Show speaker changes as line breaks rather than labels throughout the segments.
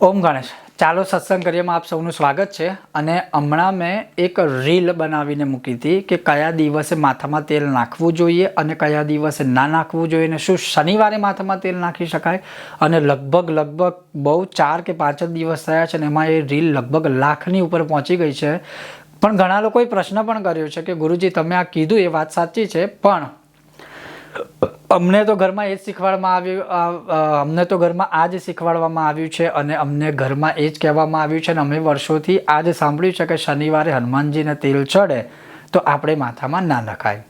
ઓમ ગણેશ. ચાલો સત્સંગ કરીએમાં આપ સૌનું સ્વાગત છે. અને હમણાં મેં એક રીલ બનાવીને મૂકી હતી કે કયા દિવસે માથામાં તેલ નાખવું જોઈએ અને કયા દિવસે ના નાખવું જોઈએ ને શું શનિવારે માથામાં તેલ નાખી શકાય? અને લગભગ લગભગ બહુ ચાર કે પાંચ જ દિવસ થયા છે ને એમાં એ રીલ લગભગ લાખની ઉપર પહોંચી ગઈ છે. પણ ઘણા લોકોએ પ્રશ્ન પણ કર્યો છે કે ગુરુજી, તમે આ કીધું એ વાત સાચી છે, પણ અમને તો ઘરમાં એ જ શીખવાડવામાં આવ્યું અમને તો ઘરમાં આ જ શીખવાડવામાં આવ્યું છે અને અમને ઘરમાં એ જ કહેવામાં આવ્યું છે અને અમે વર્ષોથી આ જ સાંભળ્યું છે કે શનિવારે હનુમાનજીને તેલ ચડે તો આપણે માથામાં ના નખાય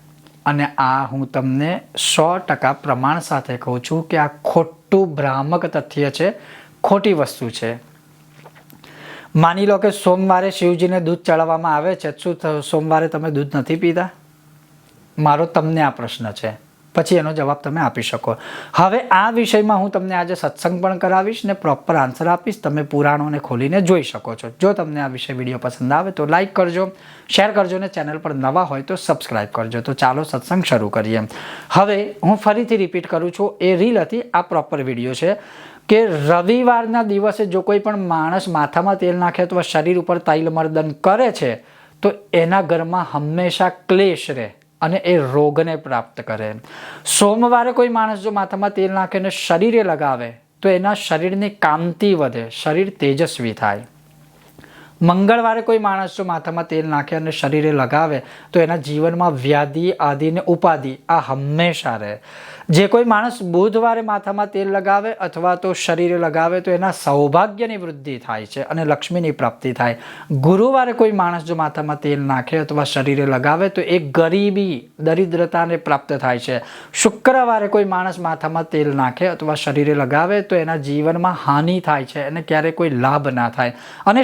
અને આ હું તમને સો ટકા પ્રમાણ સાથે કહું છું કે આ ખોટું ભ્રામક તથ્ય છે, ખોટી વસ્તુ છે. માની લો કે સોમવારે શિવજીને દૂધ ચડાવવામાં આવે છે, શું સોમવારે તમે દૂધ નથી પીતા? મારો તમને આ પ્રશ્ન છે. પછી એનો જવાબ તમે આપી શકો. હવે આ વિષયમાં હું તમને આજે સત્સંગ પણ કરાવીશ ને પ્રોપર આન્સર આપીશ. તમે પુરાણોને ખોલીને જોઈ શકો છો. જો તમને આ વિષય વીડિયો પસંદ આવે તો લાઈક કરજો શેર કરજો ને ચેનલ પર નવા હોય તો સબસ્ક્રાઈબ કરજો. તો ચાલો સત્સંગ શરૂ કરીએ. હવે હું ફરીથી રિપીટ કરું છું. એ રીલ હતી, આ પ્રોપર વીડિયો છે કે રવિવારના દિવસે જો કોઈ પણ માણસ માથામાં તેલ નાખે અથવા શરીર ઉપર તૈલ મર્દન કરે છે, તો એના ઘરમાં હંમેશા ક્લેશ રહે. અને એ રોગને પ્રાપ્ત કરે. સોમવારે કોઈ માણસ જો માથામાં તેલ નાખીને શરીરે લગાવે, તો એના શરીરની કાંતિ વધે, શરીર તેજસ્વી થાય. મંગળવારે કોઈ માણસ જો માથામાં તેલ નાખે અને શરીરે લગાવે, તો એના જીવનમાં વ્યાધિ, આદિ ને ઉપાધિ આ હંમેશા રહે. જે કોઈ માણસ બુધવારે માથામાં તેલ લગાવે અથવા તો શરીરે લગાવે, તો એના સૌભાગ્યની વૃદ્ધિ થાય છે અને લક્ષ્મીની પ્રાપ્તિ થાય. ગુરુવારે કોઈ માણસ જો માથામાં તેલ નાખે અથવા શરીરે લગાવે, તો એ ગરીબી, દરિદ્રતાને પ્રાપ્ત થાય છે. શુક્રવારે કોઈ માણસ માથામાં તેલ નાખે અથવા શરીરે લગાવે, તો એના જીવનમાં હાનિ થાય છે અને ક્યારેય કોઈ લાભ ના થાય. અને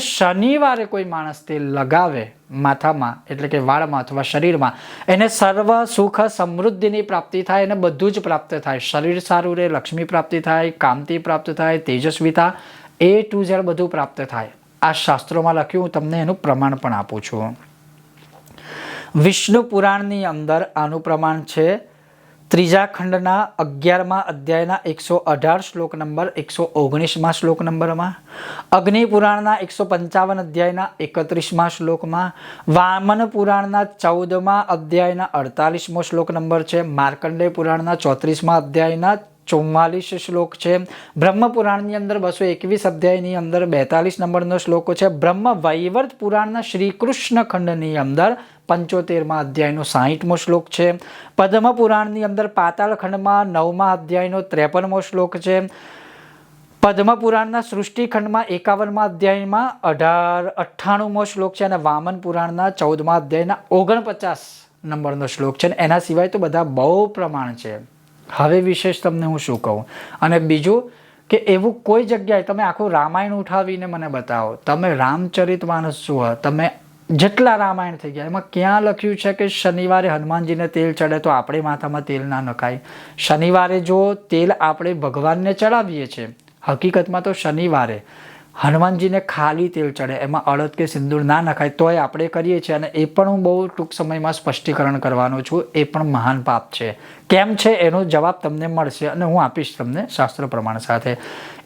શનિવારે કોઈ માણસ તેલ લગાવે માથામાં, એટલે કે વાળમાં અથવા શરીરમાં, એને સર્વ સુખ સમૃદ્ધિની પ્રાપ્તિ થાય અને બધું જ પ્રાપ્ત થાય. શરીર સારું રહે, લક્ષ્મી પ્રાપ્તિ થાય કાંતિ પ્રાપ્ત થાય તેજસ્વીતા એ ટુ ઝેડ બધું પ્રાપ્ત થાય. આ શાસ્ત્રોમાં લખ્યું, હું તમને એનું પ્રમાણ પણ આપું છું. વિષ્ણુ પુરાણની અંદર આનું પ્રમાણ છે ત્રીજા ખંડના અગિયારમાં અધ્યાયના એકસો અઢાર શ્લોક નંબર, એકસો ઓગણીસમાં શ્લોક નંબરમાં, અગ્નિપુરાણના એકસો પંચાવન અધ્યાયના એકત્રીસમાં શ્લોકમાં વામન પુરાણના ચૌદમાં અધ્યાયના અડતાલીસમો શ્લોક નંબર છે માર્કંડેય પુરાણના ચોત્રીસમાં અધ્યાયના ચુમ્માલીસ શ્લોક છે, બ્રહ્મપુરાણની અંદર બસો એકવીસ અધ્યાયની અંદર બેતાલીસ નંબરનો શ્લોક છે બ્રહ્મ વૈવર્ત પુરાણના શ્રી કૃષ્ણ ખંડની અંદર પંચોતેરમાં અધ્યાયનો સાહીઠમો શ્લોક છે. પદ્મ પુરાણની અંદર પાતાળખંડમાં નવમા અધ્યાયનો ત્રેપનમો શ્લોક છે. પદ્મ પુરાણના સૃષ્ટિખંડમાં એકાવનમાં અધ્યાયમાં અઢાર અઠ્ઠાણુંમો શ્લોક છે અને વામન પુરાણના ચૌદમા અધ્યાયના ઓગણપચાસ નંબરનો શ્લોક છે. અને એના સિવાય તો બધા બહુ પ્રમાણ છે. હવે વિશેષ તમને હું શું કહું? અને બીજું કે એવું કોઈ જગ્યાએ તમે આખું રામાયણ ઉઠાવીને મને બતાવો. તમે રામચરિત માનસ જુઓ તમે જેટલા રામાયણ થઈ ગયા, એમાં ક્યાં લખ્યું છે કે શનિવારે હનુમાનજીને તેલ ચડે તો આપણે માથામાં તેલ ના નખાય? શનિવારે જો તેલ આપણે ભગવાનને ચડાવીએ છીએ, હકીકતમાં તો શનિવારે હનુમાનજીને ખાલી તેલ ચડે, એમાં અડદ કે સિંદૂર ના નખાય, તોય આપણે કરીએ છીએ અને એ પણ હું બહુ ટૂંક સમયમાં સ્પષ્ટીકરણ કરવાનો છું, એ પણ મહાન પાપ છે. કેમ છે? એનો જવાબ તમને મળશે અને હું આપીશ તમને શાસ્ત્ર પ્રમાણ સાથે.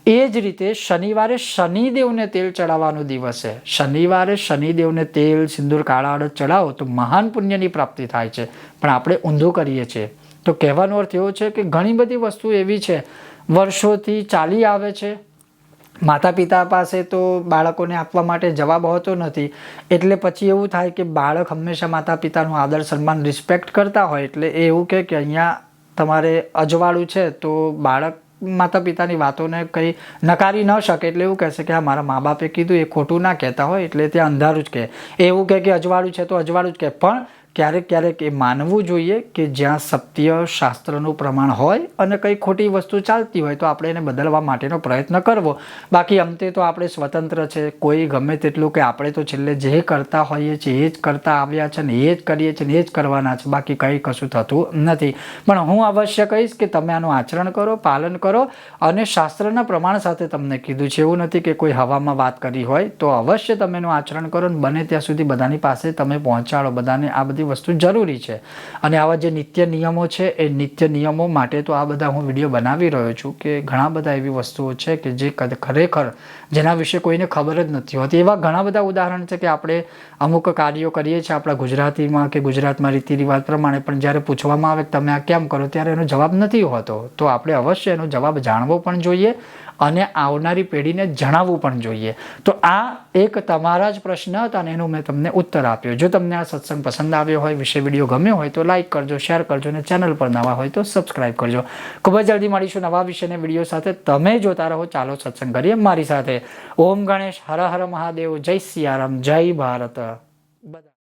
એ જ રીતે શનિવારે શનિદેવને તેલ ચડાવવાનો દિવસ છે. શનિવારે શનિદેવને તેલ, સિંદૂર, કાળા અડદ ચડાવો તો મહાન પુણ્યની પ્રાપ્તિ થાય છે. પણ આપણે ઊંધું કરીએ છીએ. તો કહેવાનો અર્થ એવો છે કે ઘણી બધી વસ્તુ એવી છે, વર્ષોથી ચાલી આવે છે. માતા પિતા પાસે તો બાળકોને આપવા માટે જવાબ હોતો નથી. એટલે પછી એવું થાય કે બાળક હંમેશા માતા પિતાનું આદર, સન્માન રિસ્પેક્ટ કરતા હોય. એટલે એવું કહે કે અહીંયા તમારે અજવાળું છે તો બાળક માતા પિતાની વાતોને કંઈ નકારી ન શકે એટલે એવું કહેશે કે હા, મારા મા બાપે કીધું, એ ખોટું ના કહેતા હોય એટલે ત્યાં અંધારું જ કહે. એવું કહે કે અજવાળું છે તો અજવાળું જ કહે. પણ ક્યારેક ક્યારેક એ માનવું જોઈએ કે જ્યાં સત્ય શાસ્ત્રનું પ્રમાણ હોય અને કંઈ ખોટી વસ્તુ ચાલતી હોય તો આપણે એને બદલવા માટેનો પ્રયત્ન કરવો. બાકી અંતે તો આપણે સ્વતંત્ર છે. કોઈ ગમે તેટલું કે આપણે તો છેલ્લે જે કરતા હોઈએ છીએ, એ જ કરતા આવ્યા છે ને એ જ કરીએ છીએ ને એ જ કરવાના છે. બાકી કંઈ કશું થતું નથી. પણ હું અવશ્ય કહીશ કે તમે આનું આચરણ કરો, પાલન કરો અને શાસ્ત્રના પ્રમાણ સાથે તમને કીધું છે. એવું નથી કે કોઈ હવામાં વાત કરી હોય તો અવશ્ય તમે એનું આચરણ કરો ને બને ત્યાં સુધી બધાની પાસે તમે પહોંચાડો. બધાને આ બધી વસ્તુ જરૂરી છે. અને આવા જે નિત્ય નિયમો છે, એ નિત્ય નિયમો માટે તો આ બધા હું વીડિયો બનાવી રહ્યો છું કે ઘણા બધા એવી વસ્તુઓ છે કે જે ખરેખર જેના વિશે કોઈને ખબર જ નથી હોતી. એવા ઘણા બધા ઉદાહરણ છે કે આપણે અમુક કાર્યો કરીએ છીએ આપણા ગુજરાતીમાં કે ગુજરાતમાં રીતિ રિવાજ પ્રમાણે, પણ જ્યારે પૂછવામાં આવે કે તમે આ કેમ કરો, ત્યારે એનો જવાબ નથી હોતો. તો આપણે અવશ્ય એનો જવાબ જાણવો પણ જોઈએ અને આવનારી પેઢીને જણાવવું પણ જોઈએ. તો આ એક તમારા જ પ્રશ્ન હતા અને એનો મેં તમને ઉત્તર આપ્યો. જો તમને આ સત્સંગ પસંદ આવ્યો હોય, વિશે વીડિયો ગમ્યો હોય, તો લાઈક કરજો, શેર કરજો અને ચેનલ પર નવા હોય તો સબસ્ક્રાઈબ કરજો. ખૂબ જ જલ્દી મળીશું નવા વિષયને વીડિયો સાથે. તમે જોતા રહો, ચાલો સત્સંગ કરીએ મારી સાથે. ઓમ ગણેશ, હર હર મહાદેવ, જય સિયારામ, જય ભારત. બધા